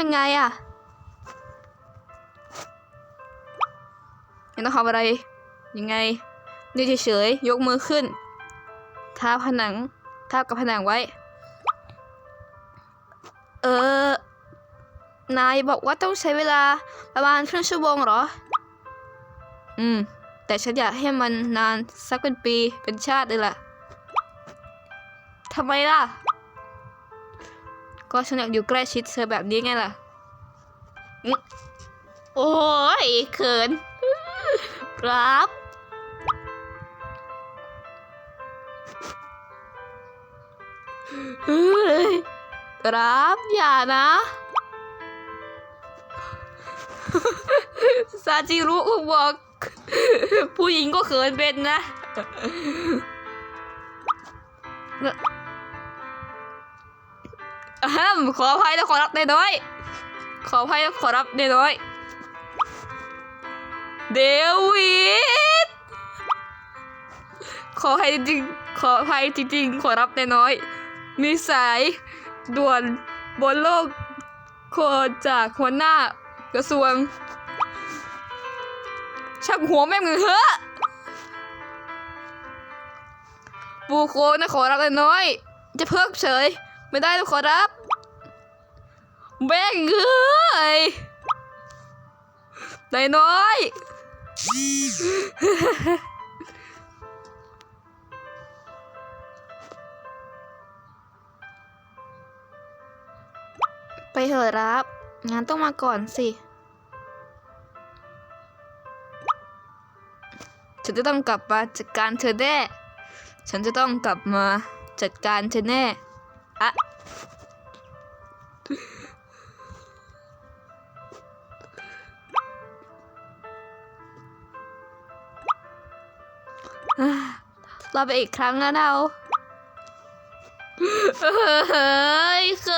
ยังไงอะไม่ต้องทำอะไร ยังไงนี่เฉยๆยกมือขึ้นท้าผนังท้าบกับผนังไว้ เออ นายบอกว่าต้องใช้เวลาประมาณครึ่งชั่วโมงเหรอ อืม แต่ฉันอยากให้มันนานสักเป็นปีเป็นชาติเลยล่ะทำไมล่ะ ก็ฉันอยากอยู่ใกล้ชิดเธอแบบนี้ไงล่ะ โอ้ยเขิน ครับ ครับอย่านะซาจิรุบอก ผู้หญิงก็เขินเป็นนะ อะมขออภัยและขอรับในน้อย ขออภัยและขอรับในน้อย เดวิด ขอให้จริงขออภัยจริงๆ ขอรับในน้อย มีสายด่วนบนโลกโคจากหัวหน้ากระทรวงชักหัวแม่งเหอะปูโคนะขอรับในน้อย จะเพิกเฉย ไม่ได้ต้องขอรับ แบ่งเอ้ยนายน้อยไปเถอะรับ งานต้องมาก่อนสิ ฉันจะต้องกลับมาจัดการเธอแน่ ฉันจะต้องกลับมาจัดการเธอแน่อะ เราไปอีกครั้งนะเราเฮ้ยเขิ